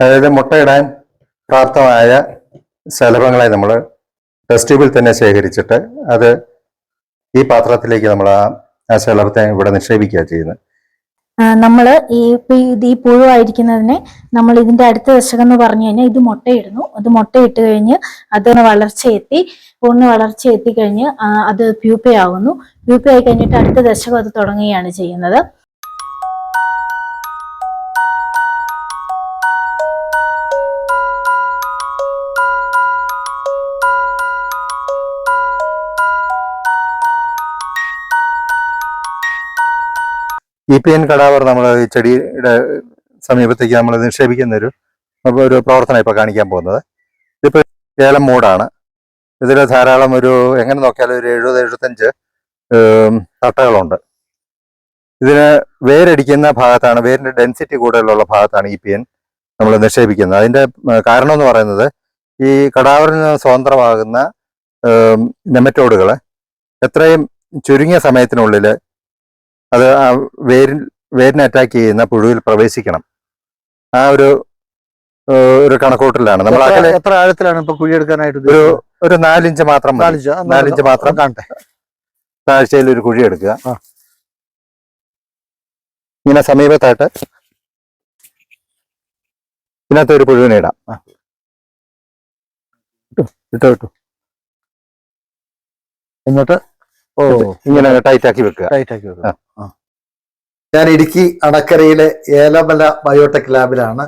അതായത് മുട്ടയിടാൻ പ്രാപ്തമായ ശലഭങ്ങളെ നമ്മൾ ടെസ്റ്റ് തന്നെ ശേഖരിച്ചിട്ട് അത് ഈ പാത്രത്തിലേക്ക് നമ്മൾ ആ ആ ശലഭത്തെ ഇവിടെ നിക്ഷേപിക്കുക ചെയ്യുന്നത്. നമ്മൾ ഈ ഇത് ഈ പുഴുവായിരിക്കുന്നതിനെ നമ്മൾ ഇതിന്റെ അടുത്ത ദശകം എന്ന് പറഞ്ഞു കഴിഞ്ഞാൽ ഇത് മുട്ടയിടുന്നു. അത് മുട്ടയിട്ട് കഴിഞ്ഞ് അതിന് വളർച്ചയെത്തി പൂർണ വളർച്ച എത്തിക്കഴിഞ്ഞ് അത് പ്യൂപ്പയാകുന്നു പ്യൂപ്പയായി കഴിഞ്ഞിട്ട് അടുത്ത ദശകം അത് തുടങ്ങുകയാണ് ചെയ്യുന്നത്. ഇ പി എൻ കടാവർ നമ്മൾ ഈ ചെടിയുടെ സമീപത്തേക്ക് നമ്മൾ നിക്ഷേപിക്കുന്ന ഒരു ഒരു പ്രവർത്തനം ഇപ്പോൾ കാണിക്കാൻ പോകുന്നത്. ഇതിപ്പോൾ ഏലം മൂടാണ്. ഇതിൽ ധാരാളം ഒരു എങ്ങനെ നോക്കിയാലും ഒരു എഴുപത് എഴുപത്തഞ്ച് തട്ടകളുണ്ട്. ഇതിന് വേരടിക്കുന്ന ഭാഗത്താണ് വേരിന്റെ ഡെൻസിറ്റി കൂടുതലുള്ള ഭാഗത്താണ് ഇ പി എൻ നമ്മൾ നിക്ഷേപിക്കുന്നത്. അതിന്റെ കാരണം എന്ന് പറയുന്നത് ഈ കടാവറിൽ നിന്ന് സ്വതന്ത്രമാകുന്ന നെമറ്റോഡുകൾ എത്രയും ചുരുങ്ങിയ സമയത്തിനുള്ളിൽ അത് ആ വേരിൽ വേരിനെ അറ്റാക്ക് ചെയ്യുന്ന പുഴുവിൽ പ്രവേശിക്കണം ആ ഒരു ഒരു കണക്കൂട്ടലാണ് നമ്മൾ എത്ര- ആഴത്തിലാണ് ഇപ്പൊ കുഴിയെടുക്കാനായിട്ട് ഒരു? ഒരു നാലിഞ്ച് മാത്രം മതി. നാലിഞ്ച് മാത്രം. കാണട്ടെ താഴ്ചയിൽ ഒരു കുഴി എടുക്കുക. ഇങ്ങനെ സമീപത്തായിട്ട് ഇതിനകത്ത് ഒരു പുഴുവിനെ ഇടാം ഇട്ടോ ഇട്ടോ എന്നിട്ട് ഇങ്ങനെ ടൈറ്റ് ആക്കി വെക്കുക. ടൈറ്റ് ആക്കി വെക്കുക. ഞാൻ ഇടുക്കി അണക്കരയിലെ ഏലമല ബയോടെക് ലാബിലാണ്.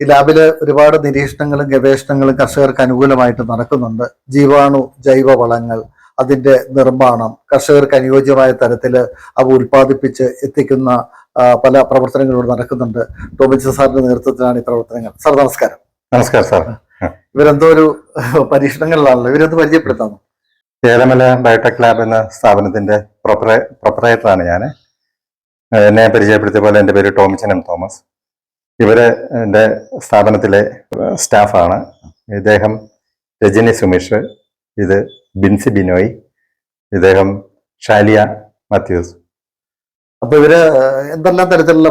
ഈ ലാബിൽ ഒരുപാട് നിരീക്ഷണങ്ങളും ഗവേഷണങ്ങളും കർഷകർക്ക് അനുകൂലമായിട്ട് നടക്കുന്നുണ്ട്. ജീവാണു ജൈവ വളങ്ങൾ അതിന്റെ നിർമ്മാണം കർഷകർക്ക് അനുയോജ്യമായ തരത്തിൽ അവ ഉൽപ്പാദിപ്പിച്ച് എത്തിക്കുന്ന പല പ്രവർത്തനങ്ങളും നടക്കുന്നുണ്ട്. ടോമിച്ച സാറിന്റെ നേതൃത്വത്തിലാണ് ഈ പ്രവർത്തനങ്ങൾ. സാർ നമസ്കാരം. നമസ്കാരം സാർ. ഇവരെന്തോ ഒരു പരീക്ഷണങ്ങളിലാണല്ലോ. ഇവരെന്ത് പരിചയപ്പെടുത്താമോ ഏലമല ബയോടെക് ലാബ് എന്ന സ്ഥാപനത്തിന്റെ പ്രൊപ്പറേ പ്രൊപ്പറേറ്ററാണ് ഞാൻ എന്നെ പരിചയപ്പെടുത്തിയ പോലെ എന്റെ പേര് ടോമിച്ചൻ എം തോമസ്. ഇവർ എന്റെ സ്ഥാപനത്തിലെ സ്റ്റാഫാണ്. ഇദ്ദേഹം രജനി സുമേഷ് ഇത് ബിൻസി ബിനോയ് ഇദ്ദേഹം ഷാലിയ മാത്യൂസ്. അപ്പൊ ഇവർ എന്തെല്ലാം തരത്തിലുള്ള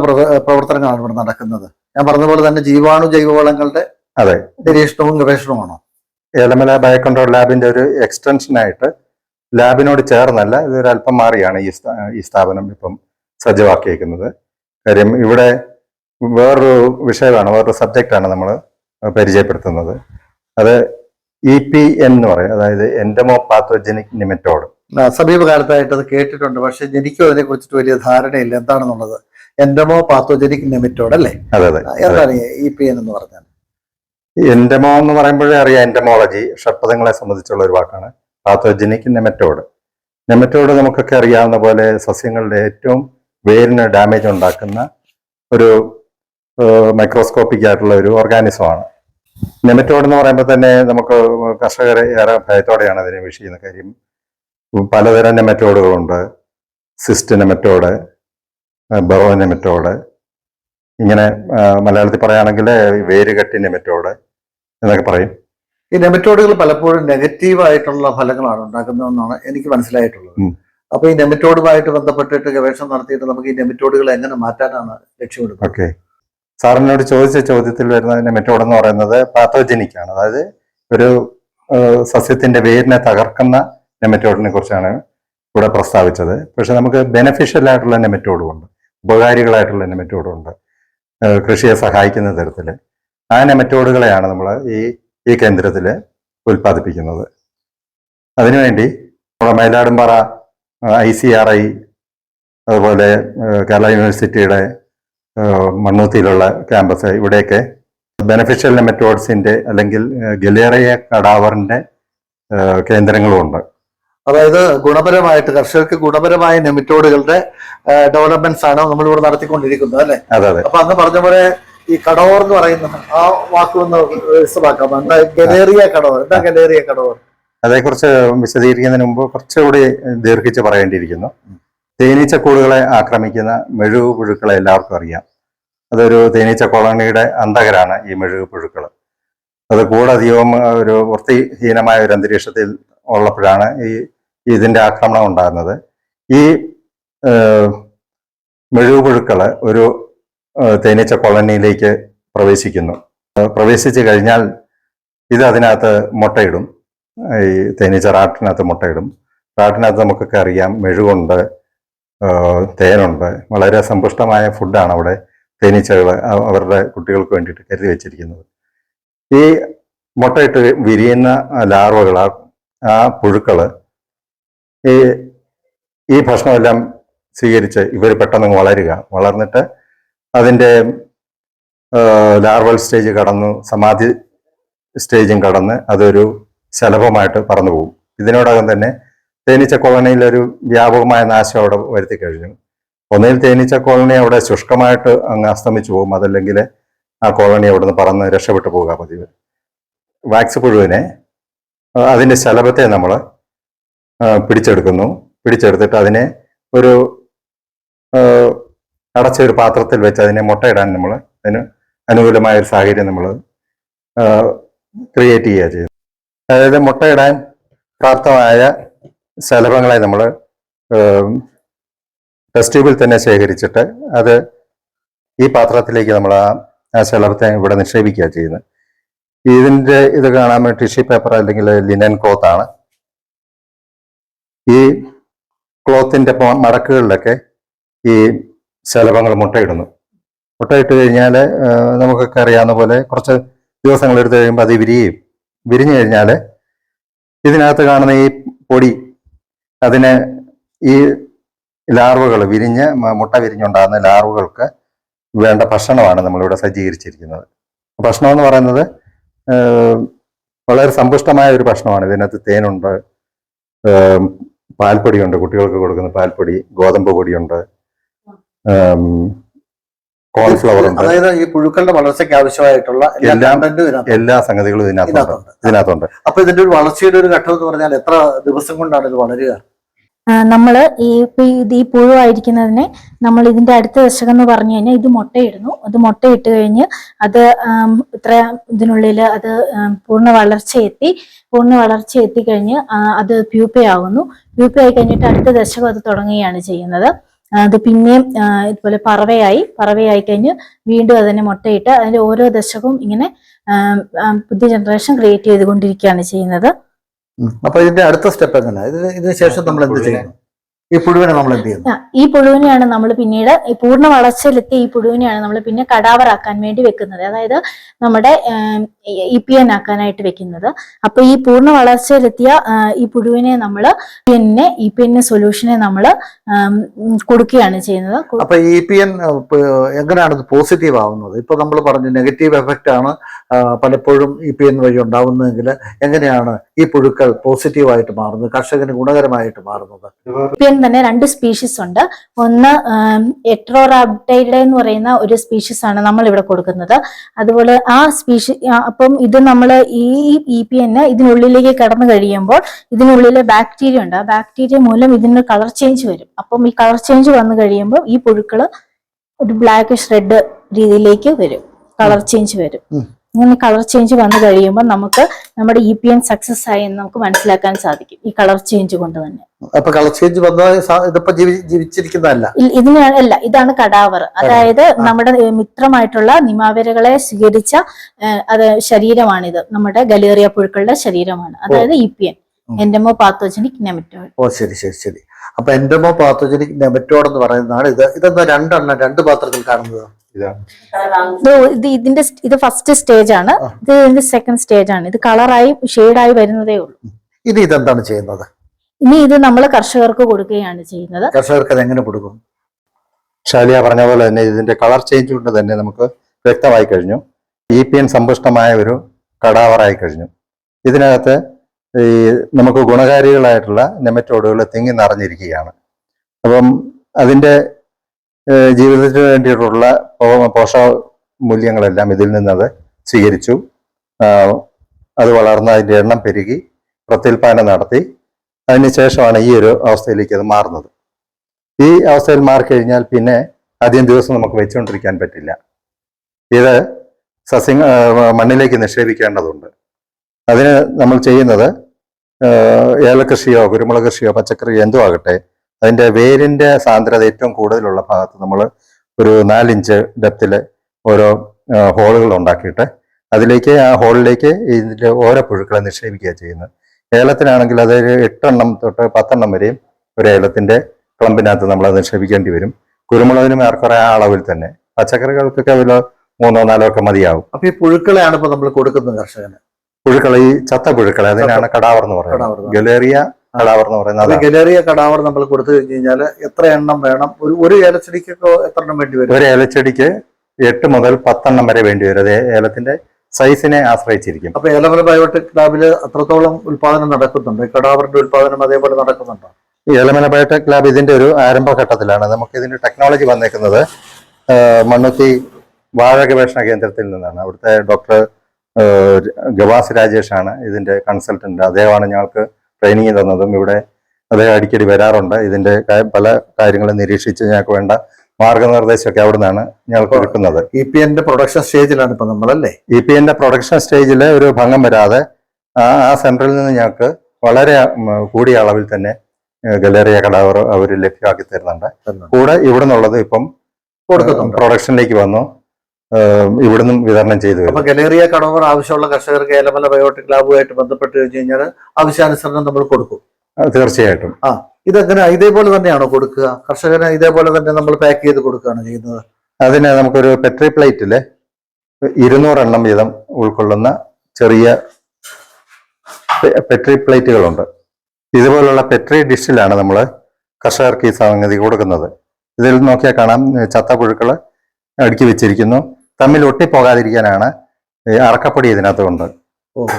പ്രവർത്തനങ്ങളാണ് ഇവിടെ നടക്കുന്നത്? ഞാൻ പറഞ്ഞ പോലെ തന്നെ ജീവാണു ജൈവവളങ്ങളുടെ അതെ. നിരീക്ഷണവും ഗവേഷണവുമാണോ? ഏലമല ബയോകൺട്രോൾ ലാബിന്റെ ഒരു എക്സ്റ്റൻഷനായിട്ട് ലാബിനോട് ചേർന്നല്ല ഇതൊരു അല്പം മാറിയാണ് ഈ ഈ സ്ഥാപനം ഇപ്പം സജ്ജമാക്കിയേക്കുന്നത്. കാര്യം ഇവിടെ വേറൊരു വിഷയമാണ് വേറൊരു സബ്ജക്റ്റാണ് നമ്മൾ പരിചയപ്പെടുത്തുന്നത്. അത് ഇ പി എൻ എന്ന് പറയും അതായത് എൻഡമോ പാത്തോജനിക് നിമറ്റോഡ് സമീപകാലത്തായിട്ട് അത് കേട്ടിട്ടുണ്ട് പക്ഷെ എനിക്കും അതിനെ കുറിച്ചിട്ട് വലിയ ധാരണയില്ല. എന്താണെന്നുള്ളത്? എൻഡമോ പാത്തോജനിക് നെമിറ്റോഡ് അല്ലേ? അതെ അതെ. എന്താണ് ഇ പി എൻ എന്ന് പറഞ്ഞാൽ? എൻഡമോ എന്ന് പറയുമ്പോഴേ അറിയാം എൻഡമോളജി ഷഡ്പദങ്ങളെ സംബന്ധിച്ചുള്ള ഒരു വാക്കാണ്. Pathogenic nematode. നെമറ്റോഡ് നമുക്കൊക്കെ അറിയാവുന്ന പോലെ സസ്യങ്ങളുടെ ഏറ്റവും വേരിന് ഡാമേജ് ഉണ്ടാക്കുന്ന ഒരു മൈക്രോസ്കോപ്പിക് ആയിട്ടുള്ള ഒരു ഓർഗാനിസമാണ് നെമറ്റോഡ് എന്ന് പറയുമ്പോൾ തന്നെ നമുക്ക് കർഷകരെ ഏറെ ഭയത്തോടെയാണ് അതിനെ വീക്ഷിക്കുന്ന കാര്യം. പലതരം നെമറ്റോഡുകളുണ്ട്. സിസ്റ്റ് നെമറ്റോഡ് ബറോ നെമറ്റോഡ് ഇങ്ങനെ മലയാളത്തിൽ പറയുകയാണെങ്കിൽ വേരുകെട്ടി നെമറ്റോഡ് എന്നൊക്കെ പറയും. ഈ നെമറ്റോഡുകൾ പലപ്പോഴും നെഗറ്റീവായിട്ടുള്ള ഫലങ്ങളാണ് ഉണ്ടാക്കുന്നതെന്നാണ് എനിക്ക് മനസ്സിലായിട്ടുള്ളത്. അപ്പൊ ഈ നെമറ്റോഡുമായിട്ട് ബന്ധപ്പെട്ടിട്ട് ഗവേഷണം നടത്തിയിട്ട് നമുക്ക് ഈ നെമറ്റോഡുകളെ എങ്ങനെ മാറ്റാനാണ് ലക്ഷ്യമിടുന്നത് ഓക്കെ. സാറിനോട് ചോദിച്ച ചോദ്യത്തിൽ വരുന്ന നെമറ്റോഡ് എന്ന് പറയുന്നത് പാത്തോജനിക് ആണ് അതായത് ഒരു സസ്യത്തിന്റെ വേരിനെ തകർക്കുന്ന നെമറ്റോഡിനെ കുറിച്ചാണ് ഇവിടെ പ്രസ്താവിച്ചത്. പക്ഷെ നമുക്ക് ബെനഫിഷ്യൽ ആയിട്ടുള്ള നെമറ്റോഡും ഉണ്ട്. ഉപകാരികളായിട്ടുള്ള നെമറ്റോഡും ഉണ്ട്. കൃഷിയെ സഹായിക്കുന്ന തരത്തിൽ ആ നെമറ്റോഡുകളെയാണ് നമ്മൾ ഈ ഈ കേന്ദ്രത്തിൽ ഉൽപ്പാദിപ്പിക്കുന്നത്. അതിനുവേണ്ടി നമ്മുടെ Mayiladumpara I C R I അതുപോലെ കേരള യൂണിവേഴ്സിറ്റിയുടെ മണ്ണൂത്തിയിലുള്ള ക്യാമ്പസ് ഇവിടെയൊക്കെ ബെനഫിഷ്യൽ നെമറ്റോഡ്സിന്റെ അല്ലെങ്കിൽ ഗലേറിയ കടാവറിന്റെ ഏഹ് കേന്ദ്രങ്ങളുമുണ്ട്. അതായത് ഗുണപരമായിട്ട് കർഷകർക്ക് ഗുണപരമായ നെമിറ്റോഡുകളുടെ ഡെവലപ്മെന്റ്സ് ആണ് നമ്മളിവിടെ നടത്തിക്കൊണ്ടിരിക്കുന്നത് അല്ലെ? അപ്പൊ അന്ന് പറഞ്ഞ പോലെ ഈ കടോർ എന്ന് പറയുന്ന ആ വാക്കൊന്ന് വ്യക്തമാക്കാം. എന്താ ഗലേറിയ കടോർ എന്താ ഗലേറിയ കടോർ അതേക്കുറിച്ച് വിശദീകരിക്കുന്നതിന് മുമ്പ് കുറച്ചുകൂടി ദീർഘിച്ച് പറയേണ്ടിയിരിക്കുന്നു. തേനീച്ചക്കൂടുകളെ ആക്രമിക്കുന്ന മെഴുകു പുഴുക്കളെ എല്ലാവർക്കും അറിയാം. അതൊരു തേനീച്ച കോളനിയുടെ അന്തകരാണ് ഈ മെഴുകു പുഴുക്കൾ അത് കൂടധികവും ഒരു വൃത്തിഹീനമായ ഒരു അന്തരീക്ഷത്തിൽ ഉള്ളപ്പോഴാണ് ഈ ഇതിന്റെ ആക്രമണം ഉണ്ടാകുന്നത്. ഈ മെഴുകുപുഴുക്കൾ ഒരു തേനീച്ച കോളനിയിലേക്ക് പ്രവേശിക്കുന്നു. പ്രവേശിച്ചു കഴിഞ്ഞാൽ ഇത് അതിനകത്ത് മുട്ടയിടും. ഈ തേനീച്ച റാട്ടിനകത്ത് മുട്ടയിടും. റാട്ടിനകത്ത് നമുക്കൊക്കെ അറിയാം മെഴുകുണ്ട് തേനുണ്ട്. വളരെ സമ്പുഷ്ടമായ ഫുഡാണ് അവിടെ തേനീച്ചകൾ അവരുടെ കുട്ടികൾക്ക് വേണ്ടിയിട്ട് കരുതി വെച്ചിരിക്കുന്നത്. ഈ മുട്ടയിട്ട് വിരിയുന്ന ലാർവകൾ ആ പുഴുക്കൾ ഈ ഈ ഭക്ഷണമെല്ലാം സ്വീകരിച്ച് ഇവർ പെട്ടെന്ന് വളരുക. വളർന്നിട്ട് അതിന്റെ ലാർവൽ സ്റ്റേജ് കടന്നു സമാധി സ്റ്റേജും കടന്ന് അതൊരു ശലഭമായിട്ട് പറന്നു പോകും. ഇതിനോടകം തന്നെ തേനീച്ച കോളനിയിൽ ഒരു വ്യാപകമായ നാശം അവിടെ വരുത്തി കഴിഞ്ഞു. ഒന്നിൽ തേനീച്ച കോളനി അവിടെ ശുഷ്കമായിട്ട് അങ്ങ് അസ്തമിച്ചു പോകും. അതല്ലെങ്കിൽ ആ കോളനി അവിടെ നിന്ന് പറന്ന് രക്ഷപ്പെട്ടു പോകുക പതിവ്. വാക്സ് പുഴുവിനെ അതിന്റെ ശലഭത്തെ നമ്മൾ പിടിച്ചെടുക്കുന്നു. പിടിച്ചെടുത്തിട്ട് അതിനെ ഒരു അടച്ച ഒരു പാത്രത്തിൽ വെച്ച് അതിനെ മുട്ടയിടാൻ നമ്മൾ അതിന് അനുകൂലമായ ഒരു സാഹചര്യം നമ്മൾ ക്രിയേറ്റ് ചെയ്യുക ചെയ്യുന്നത്. അതായത് മുട്ടയിടാൻ പ്രാപ്തമായ ശലഭങ്ങളെ നമ്മൾ ടെസ്റ്റ് ട്യൂബിൽ തന്നെ ശേഖരിച്ചിട്ട് അത് ഈ പാത്രത്തിലേക്ക് നമ്മൾ ആ ശലഭത്തെ ഇവിടെ നിക്ഷേപിക്കുക ചെയ്യുന്നത് ഇതിന്റെ ഇത് കാണാൻ ടിഷ്യൂ പേപ്പർ അല്ലെങ്കിൽ ലിനൻ ക്ലോത്ത് ആണ്. ഈ ക്ലോത്തിന്റെ മടക്കുകളിലൊക്കെ ഈ ശലഭങ്ങൾ മുട്ടയിടുന്നു. മുട്ടയിട്ട് കഴിഞ്ഞാൽ നമുക്കൊക്കെ അറിയാവുന്ന പോലെ കുറച്ച് ദിവസങ്ങൾ എടുത്തു കഴിയുമ്പോൾ അത് വിരിയും. വിരിഞ്ഞു കഴിഞ്ഞാൽ ഇതിനകത്ത് കാണുന്ന ഈ പൊടി അതിന് ഈ ലാർവകൾ വിരിഞ്ഞ് മുട്ട വിരിഞ്ഞുണ്ടാകുന്ന ലാർവകൾക്ക് വേണ്ട ഭക്ഷണമാണ് നമ്മളിവിടെ സജ്ജീകരിച്ചിരിക്കുന്നത്. ഭക്ഷണം എന്ന് പറയുന്നത് വളരെ സമ്പുഷ്ടമായ ഒരു ഭക്ഷണമാണ്. ഇതിനകത്ത് തേനുണ്ട് പാൽപ്പൊടിയുണ്ട് കുട്ടികൾക്ക് കൊടുക്കുന്ന പാൽപ്പൊടി ഗോതമ്പ് പൊടിയുണ്ട് കോൺഫ്ലവർ ഉണ്ട്. അതായത് ഈ പുഴുക്കളുടെ വളർച്ചയ്ക്ക് ആവശ്യമായിട്ടുള്ള എല്ലാ എല്ലാ സംഗതികളും ഇതിനകത്തുണ്ട്. ഇതിനകത്തുണ്ട്. അപ്പൊ ഇതിന്റെ ഒരു വളർച്ചയുടെ ഒരു ഘട്ടം എന്ന് പറഞ്ഞാൽ എത്ര ദിവസം കൊണ്ടാണ് ഇത് വളരുക? നമ്മൾ ഈ ഈ പുഴുവായിരിക്കുന്നതിനെ നമ്മൾ ഇതിന്റെ അടുത്ത ദശകം എന്ന് പറഞ്ഞു കഴിഞ്ഞാൽ ഇത് മുട്ടയിടുന്നു. അത് മുട്ടയിട്ട് കഴിഞ്ഞ് അത് ഇത്ര ഇതിനുള്ളിൽ അത് പൂർണ വളർച്ച എത്തി. പൂർണ വളർച്ച എത്തിക്കഴിഞ്ഞ് അത് പ്യൂപ്പ ആയി കഴിഞ്ഞിട്ട് അടുത്ത ദശകം അത് തുടങ്ങുകയാണ് ചെയ്യുന്നത്. അത് പിന്നെയും ഇതുപോലെ പറവയായി പറവയായി കഴിഞ്ഞ് വീണ്ടും അതിനെ മുട്ടയിട്ട് അതിന്റെ ഓരോ ദശകവും ഇങ്ങനെ പുതിയ ജനറേഷൻ ക്രിയേറ്റ് ചെയ്തുകൊണ്ടിരിക്കുകയാണ് ചെയ്യുന്നത്. അപ്പൊ ഇതിന്റെ അടുത്ത സ്റ്റെപ്പ് എങ്ങനെയാ? ഇതിന് ഇതിന് ശേഷം നമ്മൾ എന്ത് ചെയ്യുന്നു? ഈ പുഴുവിനെ നമ്മൾ എന്ത് ചെയ്യുന്നു? ഈ പുഴുവിനെയാണ് നമ്മൾ പിന്നീട് പൂർണ വളർച്ചയിലെത്തിയ ഈ പുഴുവിനെയാണ് നമ്മൾ പിന്നെ കടാവറാക്കാൻ വേണ്ടി വെക്കുന്നത്. അതായത് നമ്മുടെ ഇ പി എൻ ആക്കാനായിട്ട് വെക്കുന്നത്. അപ്പൊ ഈ പൂർണ വളർച്ചയിലെത്തിയ ഈ പുഴുവിനെ നമ്മൾ പിന്നെ ഇ പി എൻ സൊല്യൂഷനെ നമ്മൾ കൊടുക്കുകയാണ് ചെയ്യുന്നത്. അപ്പൊ ഇ പി എൻ എങ്ങനെയാണ് ഇത് പോസിറ്റീവ് ആവുന്നത്? ഇപ്പൊ നമ്മൾ പറഞ്ഞു നെഗറ്റീവ് എഫക്റ്റ് ആണ് പലപ്പോഴും ഇ പി എൻ വഴി ഉണ്ടാവുന്നതെങ്കിൽ എങ്ങനെയാണ് ഈ പുഴുക്കൾ പോസിറ്റീവായിട്ട് മാറുന്നത് കർഷകന് ഗുണകരമായിട്ട് മാറുന്നത്? ഇ എൻ തന്നെ രണ്ട് സ്പീഷീസ് ഉണ്ട്. ഒന്ന് എട്രോറാബ്ഡൈഡ് എന്ന് പറയുന്ന ഒരു സ്പീഷീസ് ആണ് നമ്മൾ ഇവിടെ കൊടുക്കുന്നത്. അതുപോലെ ആ സ്പീഷി അപ്പം ഇത് നമ്മൾ ഈ ഇ പി എന്നെ ഇതിനുള്ളിലേക്ക് കടന്നു കഴിയുമ്പോൾ ഇതിനുള്ളിലെ ബാക്ടീരിയ ഉണ്ട്. ആ ബാക്ടീരിയ മൂലം ഇതിന് കളർ ചേഞ്ച് വരും. അപ്പം ഈ കളർ ചേഞ്ച് വന്നു കഴിയുമ്പോൾ ഈ പുഴുക്കൾ ഒരു ബ്ലാക്കിഷ് റെഡ് രീതിയിലേക്ക് വരും. കളർ ചേഞ്ച് വരും. ഇങ്ങനെ കളർ ചേഞ്ച് വന്നു കഴിയുമ്പോൾ നമുക്ക് നമ്മുടെ ഇ പി എൻ സക്സസ് ആയി എന്ന് നമുക്ക് മനസ്സിലാക്കാൻ സാധിക്കും. ഈ കളർ ചേഞ്ച് കൊണ്ട് തന്നെ. അപ്പൊ കളർ ചേഞ്ച് ജീവിച്ചിരിക്കുന്നതല്ല. ഇതിനാണ് അല്ല ഇതാണ് കടാവർ. അതായത് നമ്മുടെ മിത്രമായിട്ടുള്ള നിമാവരകളെ സ്വീകരിച്ച അത് ശരീരമാണിത്. നമ്മുടെ ഗലേറിയ പുഴുക്കളുടെ ശരീരമാണ്. അതായത് E P N. Entomopathogenic nematode. ഓ ശരി ശരി ശരി. അപ്പൊ എൻഡമോ പാത്തോജനിക് നെമറ്റോഡ് എന്ന് പറയുന്നതാണ് ഇത് ഇതെന്താ രണ്ടെണ്ണം രണ്ട് പാത്രത്തിൽ കാണുന്നത്? ഇതാണ് ഇത് ഇത് ഇതിന്റെ ഇത് ഫസ്റ്റ് സ്റ്റേജ് ആണ്. ഇത് ഇതിന്റെ സെക്കൻഡ് സ്റ്റേജ് ആണ്. ഇത് കളറായി ഷെയ്ഡായി വരുന്നതേ ഉള്ളൂ. ഇത് ഇതെന്താണ് ചെയ്യുന്നത്? ഇനി ഇത് നമ്മൾ കർഷകർക്ക് കൊടുക്കുകയാണ് ചെയ്യുന്നത്. കർഷകർക്ക് അത് എങ്ങനെ കൊടുക്കും? ശാലിയ പറഞ്ഞ പോലെ തന്നെ ഇതിന്റെ കളർ ചേഞ്ച് കൊണ്ട് തന്നെ നമുക്ക് വ്യക്തമായി കഴിഞ്ഞു. ഇ പി എൻ സമ്പുഷ്ടമായ ഒരു കടാവറായി കഴിഞ്ഞു. ഇതിനകത്ത് ഈ നമുക്ക് ഗുണകാരികളായിട്ടുള്ള നെമറ്റോഡുകൾ തിങ്ങി നിറഞ്ഞിരിക്കുകയാണ്. അപ്പം അതിന്റെ ജീവിതത്തിന് വേണ്ടിയിട്ടുള്ള പോഷക മൂല്യങ്ങളെല്ലാം ഇതിൽ നിന്നത് സ്വീകരിച്ചു. അത് വളർന്ന് അതിന്റെ എണ്ണം പെരുകി പ്രത്യുൽപാദനം നടത്തി. അതിനുശേഷമാണ് ഈ ഒരു അവസ്ഥയിലേക്ക് അത് മാറുന്നത്. ഈ അവസ്ഥയിൽ മാറിക്കഴിഞ്ഞാൽ പിന്നെ ആദ്യം ദിവസം നമുക്ക് വെച്ചുകൊണ്ടിരിക്കാൻ പറ്റില്ല. ഇത് സസ്യ മണ്ണിലേക്ക് നിക്ഷേപിക്കേണ്ടതുണ്ട്. അതിന് നമ്മൾ ചെയ്യുന്നത് ഏലകൃഷിയോ കുരുമുളക് കൃഷിയോ പച്ചക്കറിയോ എന്തോ ആകട്ടെ അതിന്റെ വേരിന്റെ സാന്ദ്രത ഏറ്റവും കൂടുതലുള്ള ഭാഗത്ത് നമ്മൾ ഒരു നാലിഞ്ച് ഡെപ്തിൽ ഓരോ ഹോളുകൾ ഉണ്ടാക്കിയിട്ട് അതിലേക്ക് ആ ഹോളിലേക്ക് ഇതിന്റെ ഓരോ പുഴുക്കളെ നിക്ഷേപിക്കുക ചെയ്യുന്നത്. ഏലത്തിനാണെങ്കിൽ അതൊരു എട്ടെണ്ണം തൊട്ട് പത്തെണ്ണം വരെയും ഒരു ഏലത്തിന്റെ ക്ലമ്പിനകത്ത് നമ്മൾ അത് നിക്ഷേപിക്കേണ്ടി വരും. കുരുമുളകിനും ഏറെക്കുറെ ആ അളവിൽ തന്നെ. പച്ചക്കറികൾക്കൊക്കെ വില മൂന്നോ നാലോ ഒക്കെ മതിയാവും. അപ്പൊ ഈ പുഴുക്കളെയാണ് ഇപ്പൊ നമ്മൾ കൊടുക്കുന്നത് കർഷകന്? പുഴുക്കളെ ഈ ചത്ത പുഴുക്കളെ അതിനാണ് കടാവർ എന്ന് പറയുന്നത്. ഗലേറിയ കടാവർ എന്ന് പറയുന്നത് ഗലേറിയ കടാവർ നമ്മൾ കൊടുത്തു കഴിഞ്ഞു കഴിഞ്ഞാൽ എത്ര എണ്ണം വേണം? ഒരു ഒരു ഏലച്ചെടിക്കൊക്കെ എത്ര എണ്ണം വേണ്ടി വരും? ഒരു ഏലച്ചെടിക്ക് എട്ട് മുതൽ പത്തെണ്ണം വരെ വേണ്ടി വരും. അത് ഏലത്തിന്റെ സൈസിനെ ആശ്രയിച്ചിരിക്കും. അപ്പൊ ഏലമല ബയോടെക് ലാബിൽ അത്രത്തോളം ഉത്പാദനം നടക്കുന്നുണ്ട്? കടാവറിന്റെ ഉത്പാദനം അതേപോലെ നടക്കുന്നുണ്ടോ? ഈ ഏലമല ബയോടെക് ലാബ് ഇതിന്റെ ഒരു ആരംഭഘട്ടത്തിലാണ് നമുക്ക് ഇതിന്റെ ടെക്നോളജി വന്നേക്കുന്നത് മണ്ണുത്തി വാഴ ഗവേഷണ കേന്ദ്രത്തിൽ നിന്നാണ്. അവിടുത്തെ ഡോക്ടർ ഗവാസ് രാജേഷാണ് ആണ് ഇതിന്റെ കൺസൾട്ടന്റ് അദ്ദേഹമാണ് ഞങ്ങൾക്ക് ട്രെയിനിങ് തന്നതും ഇവിടെ അദ്ദേഹം അടിക്കടി വരാറുണ്ട്. ഇതിന്റെ കാ- പല കാര്യങ്ങളും നിരീക്ഷിച്ച് ഞങ്ങൾക്ക് വേണ്ട മാർഗനിർദ്ദേശമൊക്കെ അവിടെ നിന്നാണ് ഞങ്ങൾക്ക് കിട്ടുന്നത്. ഇ പി എന്റെ പ്രൊഡക്ഷൻ സ്റ്റേജിലാണ് ഇപ്പൊ നമ്മളല്ലേ? ഇ പി എന്റെ പ്രൊഡക്ഷൻ സ്റ്റേജിൽ ഒരു ഭംഗം വരാതെ ആ ആ സെന്ററിൽ നിന്ന് ഞങ്ങൾക്ക് വളരെ കൂടിയ അളവിൽ തന്നെ ഗലേറിയ കടാവർ അവർ ലഭ്യമാക്കി തരുന്നുണ്ട്. കൂടെ ഇവിടെ നിന്നുള്ളത് ഇപ്പം പ്രൊഡക്ഷനിലേക്ക് വന്നു. ഇവിടുന്നും വിതരണം ചെയ്തു അപ്പൊ ഗലേറിയ കടവർ ആവശ്യമുള്ള കർഷകർക്ക് ഏലമല ബയോട്ടിക് ലാബുമായിട്ട് ബന്ധപ്പെട്ട് കഴിഞ്ഞ് കഴിഞ്ഞാൽ ആവശ്യാനുസരണം നമ്മൾ കൊടുക്കും. തീർച്ചയായിട്ടും. ആ ഇതെങ്ങനെ? ഇതേപോലെ തന്നെയാണോ കൊടുക്കുക? കർഷകന് ഇതേപോലെ തന്നെ നമ്മൾ പാക്ക് ചെയ്ത് കൊടുക്കുകയാണ് ചെയ്യുന്നത്. അതിന് നമുക്കൊരു പെട്രി പ്ലേറ്റിൽ ഇരുന്നൂറെണ്ണം വീതം ഉൾക്കൊള്ളുന്ന ചെറിയ പെട്രി പ്ലേറ്റുകളുണ്ട്. ഇതുപോലുള്ള പെട്രി ഡിഷിലാണ് നമ്മൾ കർഷകർക്ക് ഈ സംഗതി കൊടുക്കുന്നത്. ഇതിൽ നോക്കിയാൽ കാണാം ചത്ത പുഴുക്കൾ അടുക്കി വെച്ചിരിക്കുന്നു. തമ്മിൽ ഒട്ടിപ്പോകാതിരിക്കാനാണ് അറക്കപ്പൊടി ഇതിനകത്തുണ്ട്.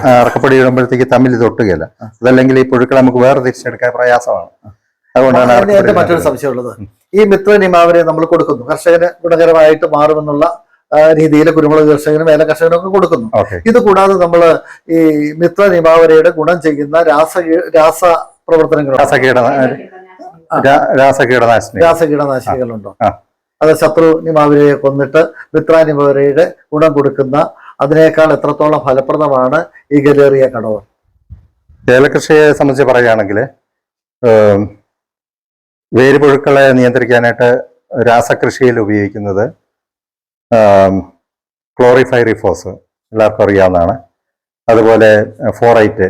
അറക്കപ്പൊടി ഇടുമ്പോഴത്തേക്ക് തമ്മിൽ ഇത് ഒട്ടുകയില്ല. അതല്ലെങ്കിൽ ഈ പുഴുക്കൾ നമുക്ക് വേറെ തിരിച്ചെടുക്കാൻ പ്രയാസമാണ്. അതുകൊണ്ടാണ് മറ്റൊരു സംശയമുള്ളത്. ഈ മിത്ര നിമാവരെ നമ്മൾ കൊടുക്കുന്നു. കർഷകന് ഗുണകരമായിട്ട് മാറുമെന്നുള്ള രീതിയിൽ കുരുമുളക് കർഷകനും ഏല കർഷകനും ഒക്കെ കൊടുക്കുന്നു. ഇത് കൂടാതെ നമ്മൾ ഈ മിത്ര നിമാവരയുടെ ഗുണം ചെയ്യുന്ന രാസ രാസ പ്രവർത്തനങ്ങൾ രാസകീട രാ- രാസകീടനാശിനി. രാസകീടനാശിനികളുണ്ടോ. അത് ശത്രു കൊന്നിട്ട് മിത്രാനിമാവരയുടെ ഗുണം കൊടുക്കുന്ന അതിനേക്കാൾ എത്രത്തോളം ഫലപ്രദമാണ് ഈ ഗലേറിയ കടവ്? ഏലകൃഷിയെ സംബന്ധിച്ച് പറയുകയാണെങ്കിൽ വേരുപുഴുക്കളെ നിയന്ത്രിക്കാനായിട്ട് രാസകൃഷിയിൽ ഉപയോഗിക്കുന്നത് ക്ലോറിഫൈറിഫോസ് എല്ലാവർക്കും അറിയാവുന്നതാണ്. അതുപോലെ ഫോറൈറ്റ്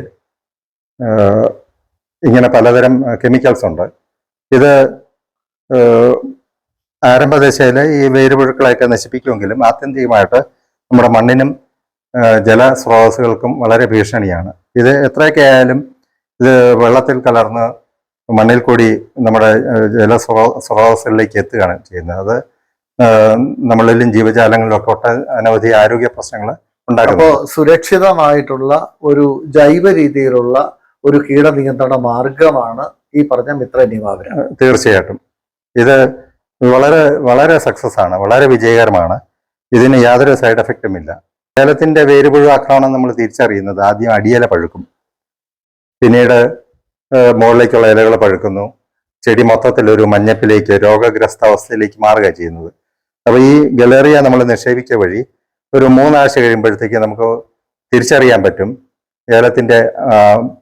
ഇങ്ങനെ പലതരം കെമിക്കൽസ് ഉണ്ട്. ഇത് ആരംഭദശയിൽ ഈ വേരുപുഴുക്കളെയൊക്കെ നശിപ്പിക്കുമെങ്കിലും ആത്യന്തികമായിട്ട് നമ്മുടെ മണ്ണിനും ജലസ്രോതസ്സുകൾക്കും വളരെ ഭീഷണിയാണ്. ഇത് എത്രയൊക്കെ ആയാലും ഇത് വെള്ളത്തിൽ കലർന്ന് മണ്ണിൽ കൂടി നമ്മുടെ ജലസ്രോതസ്സുകളിലേക്ക് ജലസ്രോ സ്രോതസ്സുകളിലേക്ക് എത്തുകയാണ് ചെയ്യുന്നത്. അത് നമ്മളിലും ജീവജാലങ്ങളിലൊക്കെ ഒട്ട അനവധി ആരോഗ്യ പ്രശ്നങ്ങൾ അപ്പോൾ സുരക്ഷിതമായിട്ടുള്ള ഒരു ജൈവ രീതിയിലുള്ള ഒരു കീടനിയന്ത്രണ മാർഗമാണ് ഈ പറഞ്ഞ മിത്ര നിമാവര തീർച്ചയായിട്ടും. ഇത് വളരെ വളരെ സക്സസ് ആണ് വളരെ വിജയകരമാണ്. ഇതിന് യാതൊരു സൈഡ് എഫക്റ്റും ഇല്ല. ഏലത്തിന്റെ വേരുപുഴു ആക്രമണം നമ്മൾ തിരിച്ചറിയുന്നത് ആദ്യം അടിയില പഴുക്കും. പിന്നീട് മുകളിലേക്കുള്ള ഇലകൾ പഴുക്കുന്നു. ചെടി മൊത്തത്തിൽ ഒരു മഞ്ഞപ്പിലേക്ക് രോഗഗ്രസ്ത അവസ്ഥയിലേക്ക് മാറുക ചെയ്യുന്നത്. അപ്പൊ ഈ ഗലേറിയ നമ്മൾ നിക്ഷേപിക്കുക വഴി ഒരു മൂന്നാഴ്ച കഴിയുമ്പോഴത്തേക്ക് നമുക്ക് തിരിച്ചറിയാൻ പറ്റും. ഏലത്തിന്റെ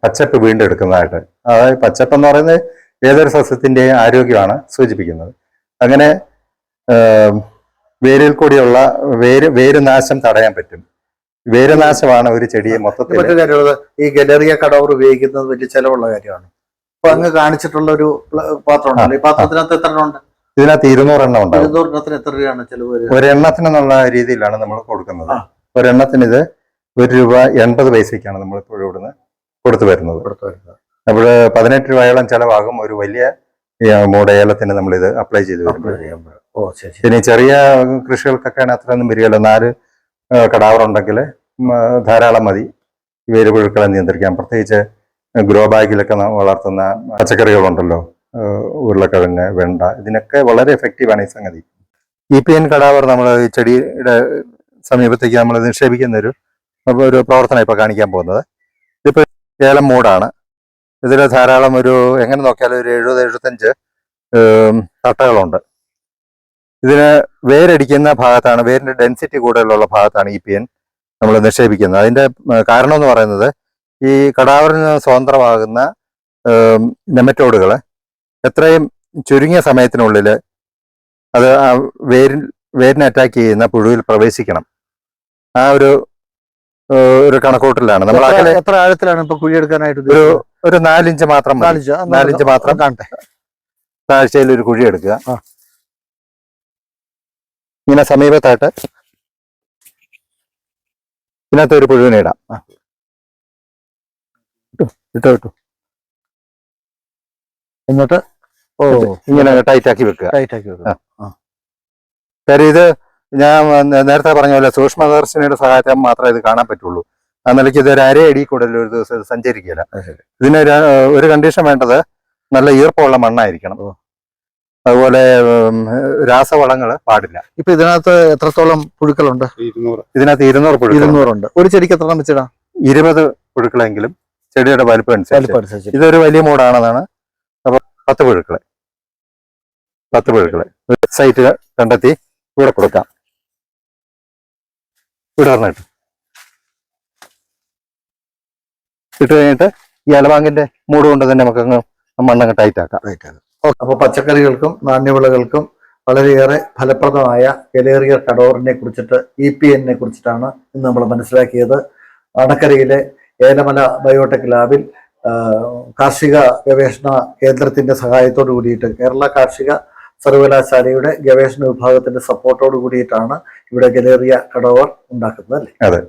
പച്ചപ്പ് വീണ്ടെടുക്കുന്നതായിട്ട്. അതായത് പച്ചപ്പ് എന്ന് പറയുന്നത് ഏതൊരു സസ്യത്തിന്റെയും ആരോഗ്യമാണ് സൂചിപ്പിക്കുന്നത്. അങ്ങനെ വേരിൽ കൂടിയുള്ള വേര് വേരുനാശം തടയാൻ പറ്റും. വേരുനാശമാണ് ഒരു ചെടിയെ മൊത്തത്തിൽ മറ്റൊരു കാര്യമുള്ളത് ഈ ഗലേറിയ കടവർ ഉപയോഗിക്കുന്നത് വലിയ ചെലവുള്ള കാര്യമാണ്. അപ്പൊ അങ്ങ് കാണിച്ചിട്ടുള്ള ഒരു പാത്രം ഈ പാത്രത്തിനകത്ത് എത്ര എണ്ണം ഉണ്ട്? ഇതിനകത്ത് ഇരുന്നൂറെണ്ണം ഉണ്ടാവും. എണ്ണത്തിന് എത്ര രൂപയാണ് ചെലവ് വരിക? ഒരെണ്ണത്തിന് എന്നുള്ള രീതിയിലാണ് നമ്മൾ കൊടുക്കുന്നത്. ഒരെണ്ണത്തിന് ഇത് ഒരു രൂപ എൺപത് പൈസയ്ക്കാണ് നമ്മൾ ഇപ്പോഴും ഇവിടുന്ന് കൊടുത്തു വരുന്നത്. കൊടുത്തു വരുന്നത്. അപ്പോൾ പതിനെട്ട് രൂപയോളം ചെലവാകും. ഒരു വലിയ ഈ, മൂട ഏലത്തിന് നമ്മൾ ഇത് അപ്ലൈ ചെയ്ത് വരുമ്പോൾ ഓ ശരി ഇനി ചെറിയ കൃഷികൾക്കൊക്കെയാണ് അത്രയൊന്നും വരികയല്ലോ. നാല് കടാവറുണ്ടെങ്കിൽ ധാരാളം മതി. വേരുപുഴുക്കളെ നിയന്ത്രിക്കാം പ്രത്യേകിച്ച് ഗ്രോ ബാഗിലൊക്കെ വളർത്തുന്ന പച്ചക്കറികളുണ്ടല്ലോ. ഉരുളക്കിഴങ്ങ് വെണ്ട ഇതിനൊക്കെ വളരെ എഫക്റ്റീവാണ് ഈ സംഗതി. ഇ പി എൻ കടാവർ നമ്മൾ ഈ ചെടിയുടെ സമീപത്തേക്ക് നമ്മൾ നിക്ഷേപിക്കുന്ന ഒരു ഒരു പ്രവർത്തനം ഇപ്പോൾ കാണിക്കാൻ പോകുന്നത്. ഇതിപ്പോൾ ഏലം മൂടാണ്. ഇതിൽ ധാരാളം ഒരു എങ്ങനെ നോക്കിയാലും ഒരു എഴുപത് എഴുപത്തഞ്ച് തട്ടകളുണ്ട്. ഇതിന് വേരടിക്കുന്ന ഭാഗത്താണ് വേരിന്റെ ഡെൻസിറ്റി കൂടുതലുള്ള ഭാഗത്താണ് പി എൻ നമ്മൾ നിക്ഷേപിക്കുന്നത്. അതിന്റെ കാരണം എന്ന് പറയുന്നത് ഈ കടാവറിൽ നിന്ന് സ്വതന്ത്രമാകുന്ന നെമറ്റോഡുകൾ എത്രയും ചുരുങ്ങിയ സമയത്തിനുള്ളിൽ അത് ആ വേരിൽ വേരിനെ അറ്റാക്ക് ചെയ്യുന്ന പുഴുവിൽ പ്രവേശിക്കണം. ആ ഒരു ഒരു കണക്കൂട്ടലാണ് നമ്മൾ എത്ര- ആഴത്തിലാണ് ഇപ്പൊ കുഴിയെടുക്കാനായിട്ട് ഒരു? ഒരു നാലിഞ്ച് മാത്രം മതി. നാലിഞ്ച് മാത്രം. കാണട്ടെ താഴ്ചയിൽ ഒരു കുഴി എടുക്കുക. ഇങ്ങനെ സമീപത്തായിട്ട് ഇതിനകത്ത് ഒരു പുഴുവിനെ ഇടാം ഇട്ടോ ഇട്ടു ഇട്ടു ഇട്ടു എന്നിട്ട് ഓ ഇങ്ങനെ ടൈറ്റ് ആക്കി വെക്കുക ടൈറ്റ് ആക്കി വെക്കുക. കാര്യം ഇത് ഞാൻ നേരത്തെ പറഞ്ഞ പോലെ സൂക്ഷ്മദർശിനിയുടെ സഹായത്തെ മാത്രമേ ഇത് കാണാൻ പറ്റുള്ളൂ. ആ നിലയ്ക്ക് ഇത് ഒരു അരയടി കൂടുതൽ ഒരു ദിവസം ഇത് സഞ്ചരിക്കില്ല ഇതിന് ഒരു- കണ്ടീഷൻ വേണ്ടത് നല്ല ഈർപ്പമുള്ള മണ്ണായിരിക്കണം. അതുപോലെ രാസവളങ്ങൾ പാടില്ല. ഇപ്പൊ ഇതിനകത്ത് എത്രത്തോളം പുഴുക്കളുണ്ട്? ഇതിനകത്ത് ഇരുന്നൂറ് പുഴുക്കൾ. ഇരുന്നൂറുണ്ട്. ഒരു ചെടിക്ക് എത്ര വെച്ചിടാം? ഇരുപത് പുഴുക്കളെങ്കിലും ചെടിയുടെ വലിപ്പം അനുസരിച്ച്. ഇതൊരു വലിയ മൂടാണെന്നാണ് അപ്പൊ പത്ത് പുഴുക്കളെ. പത്ത് പുഴുക്കളെ. സൈറ്റ് കണ്ടെത്തി ഇവിടെ കൊടുക്കാം. വിടർന്നിട്ട് ഇട്ട് കഴിഞ്ഞിട്ട് ഈ അലവാങ്ങിന്റെ മൂട് കൊണ്ട് തന്നെ നമുക്ക് അങ്ങ് മണ്ണങ്ങ് ടൈറ്റ് ആക്കാം. അപ്പൊ പച്ചക്കറികൾക്കും നാണ്യവിളകൾക്കും വളരെയേറെ ഫലപ്രദമായ ഗലേറിയ കടോറിനെ കുറിച്ചിട്ട് ഇ പി എന്നിനെ കുറിച്ചിട്ടാണ് ഇന്ന് നമ്മൾ മനസ്സിലാക്കിയത്. അടക്കരയിലെ ഏലമല ബയോടെക് ലാബിൽ കാർഷിക ഗവേഷണ കേന്ദ്രത്തിന്റെ സഹായത്തോടു കൂടിയിട്ട് കേരള കാർഷിക സർവകലാശാലയുടെ ഗവേഷണ വിഭാഗത്തിന്റെ സപ്പോർട്ടോട് കൂടിയിട്ടാണ് ഇവിടെ ഗലേറിയ കടവർ ഉണ്ടാക്കുന്നത് അല്ലേ? അതെ.